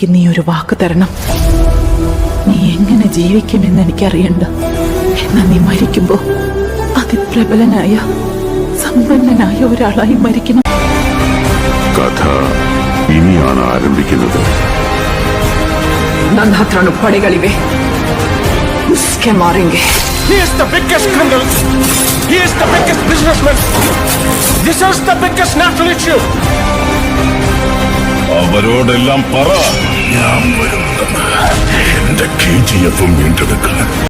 എനിക്കൊരു വാക്ക് തരണം നീ എങ്ങനെ ജീവിക്കുമെന്ന് എനിക്കറിയണ്ട എന്നാ നീ മരിക്കുമ്പോ അതിപ്രബലനായ സമ്പന്നനായ ഒരാളായി മരിക്കണം കഥ ഇനിയാണ് ആരംഭിക്കുന്നത് ನನ್ನ ಹತ್ರನು ಪಡೆಗಳಿವೆ ಉಸ್ಕೆ ಮಾರೆಂಗೆ He is the biggest criminal. He is the biggest businessman. This is the biggest national issue. അവരോടെല്ലാം പറ ഞാൻ വരുന്നത്. എന്റെ കെ ജി എഫും വീണ്ടെടുക്കാൻ